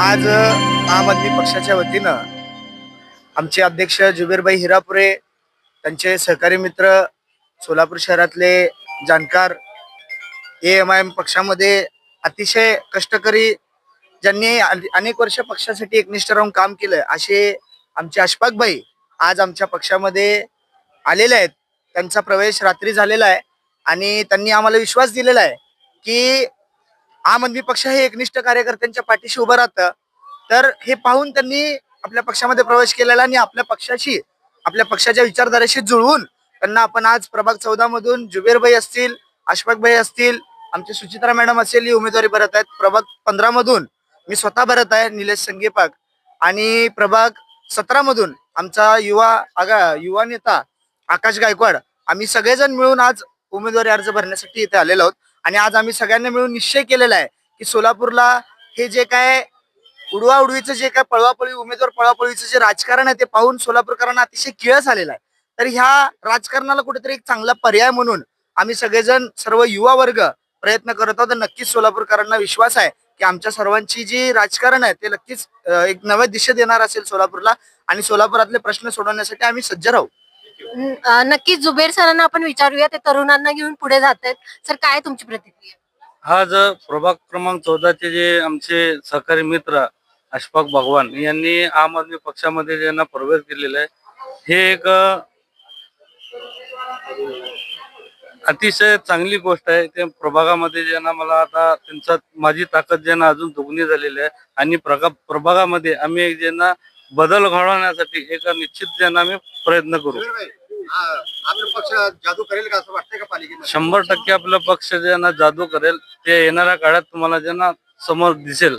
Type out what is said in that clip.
आज आम आदमी पक्षाच्या वतीनं आमचे अध्यक्ष जुबेरबाई हिरापुरे त्यांचे सहकारी मित्र सोलापूर शहरातले जाणकार ए एम आय एम पक्षामध्ये अतिशय कष्टकरी ज्यांनी अनेक वर्ष पक्षासाठी एकनिष्ठ राहून काम केलं असे आमचे अशफाकबाई आज आमच्या पक्षामध्ये आलेले आहेत. त्यांचा प्रवेश रात्री झालेला आहे आणि त्यांनी आम्हाला विश्वास दिलेला आहे की आम आदमी पक्ष हे एकनिष्ठ कार्यकर्त्यांच्या पाठीशी उभं राहतं. तर हे पाहून त्यांनी आपल्या पक्षामध्ये प्रवेश केलेला आणि आपल्या पक्षाशी आपल्या पक्षाच्या विचारधारेशी जुळवून त्यांना आपण आज प्रभाग चौदा मधून जुबेरभाई असतील अशफाकभाई असतील आमची सुचित्रा मॅडम असेल ही उमेदवारी भरत आहेत. प्रभाग पंधरा मधून मी स्वतः भरत आहे निलेश संगेपाक. आणि प्रभाग सतरा मधून आमचा युवा आगा युवा नेता आकाश गायकवाड. आम्ही सगळेजण मिळून आज उमेदवारी अर्ज भरण्यासाठी इथे आलेलो आहोत. आणि आज आम्ही सगळ्यांनी मिळून निश्चय केलेला आहे की सोलापूरला हे जे काय उडवाउडवीचं जे काय पळवापळवी उमेदवार पळवापळीचं जे राजकारण आहे ते पाहून सोलापूरकरांना अतिशय किळस आलेला आहे. तर ह्या राजकारणाला कुठेतरी एक चांगला पर्याय म्हणून आम्ही सगळेजण सर्व युवा वर्ग प्रयत्न करत आहोत. नक्कीच सोलापूरकरांना विश्वास आहे की आमच्या सर्वांची जी राजकारण आहे ते नक्कीच एक नव्या दिशा देणार असेल सोलापूरला आणि सोलापुरातले प्रश्न सोडवण्यासाठी आम्ही सज्ज राहू. नक्कीच जुबेर सरांना आपण विचारूया. ते तरुणांना घेऊन पुढे जात आहेत सर काय तुमची प्रतिक्रिया? हा जर प्रभाग क्रमांक चौदाचे जे आमचे सहकारी मित्र अशफाक भगवान यांनी आम आदमी पक्षामध्ये ज्यांना प्रवेश केलेला आहे हे एक अतिशय चांगली गोष्ट आहे. ते प्रभागामध्ये ज्यांना मला आता त्यांचा माझी ताकद ज्यांना अजून दुगणी झालेली आहे आणि प्रगा प्रभागामध्ये आम्ही एक ज्यांना बदल घडवण्यासाठी एक निश्चित ज्यांना आम्ही प्रयत्न करू. आपला पक्ष जादू करेल का असं वाटतंय का शंभर टक्के आपला पक्ष ज्यांना जादू करेल. ते येणाऱ्या काळात तुम्हाला ज्यांना समोर दिसेल.